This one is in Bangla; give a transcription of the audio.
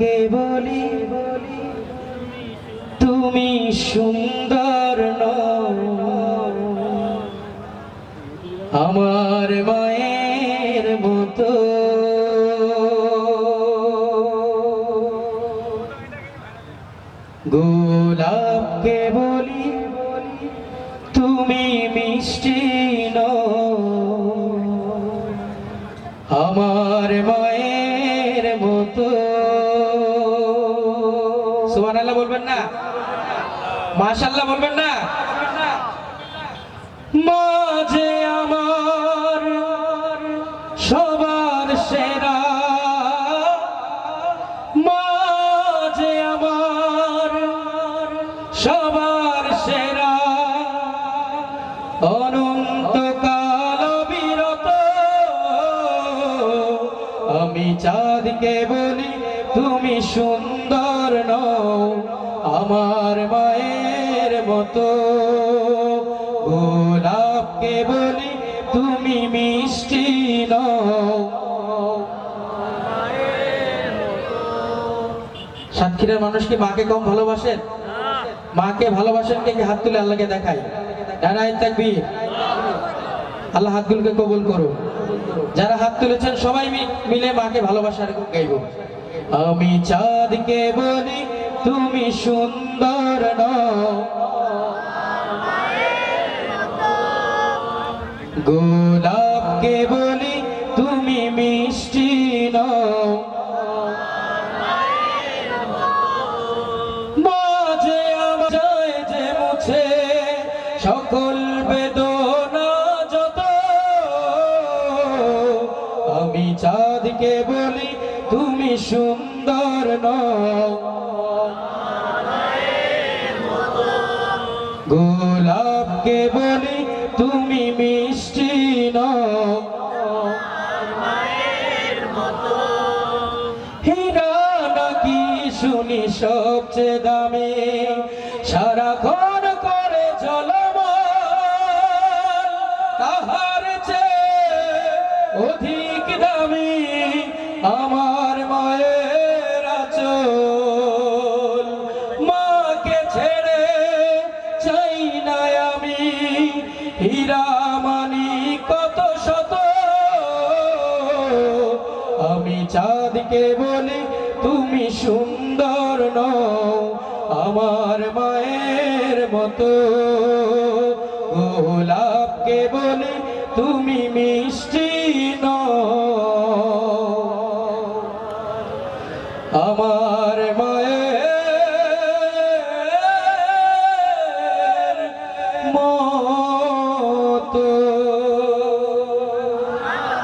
কে বলি তুমি সুন্দর। আমার মায়ের মতো গোলাপকে বলি তুমি মিষ্টি নও। সুবহানাল্লাহ বলবেন না? মাশাআল্লাহ বলবেন না? মাঝে আমার সবার সেরা। মাঝে আমার সবার সেরা। অনন্তকাল বিরত আমি চাঁদকে বলি, তুমি সুন্দর নও আমার মায়ের মতো। গোলাপকে বলি তুমি মিষ্টি নও। সাতক্ষীরার মানুষ কি মাকে কম ভালোবাসেন? মাকে ভালোবাসেন কে হাত তুলে আল্লাহকে দেখাই নারায় তাকবীর। আল্লাহ হাতগুলোকে কবুল করুন যারা হাত তুলেছেন সবাই মিলে মাকে ভালোবাসার গাইব। আমি চাঁদকে বলি, তুমি সুন্দর নও। গোলাপকে বলি, তুমি মিষ্টি নও। আমার যায় যে মুছে সকল বেদনা যত, আমি চাঁদকে বলি সুন্দর গোলাপকে বলি তুমি মিষ্টি হীরা নাকি শুনি সবচেয়ে দামি? সারাক্ষণ করে জলমল, তাহার চেয়ে অধিক দামি আমার হীরা মানি কত শত? আমি চাঁদকে বলি, তুমি সুন্দর নও, আমার মায়ের মতো। গোলাপকে বলি, তুমি মিষ্টি নও। আমার মায়ের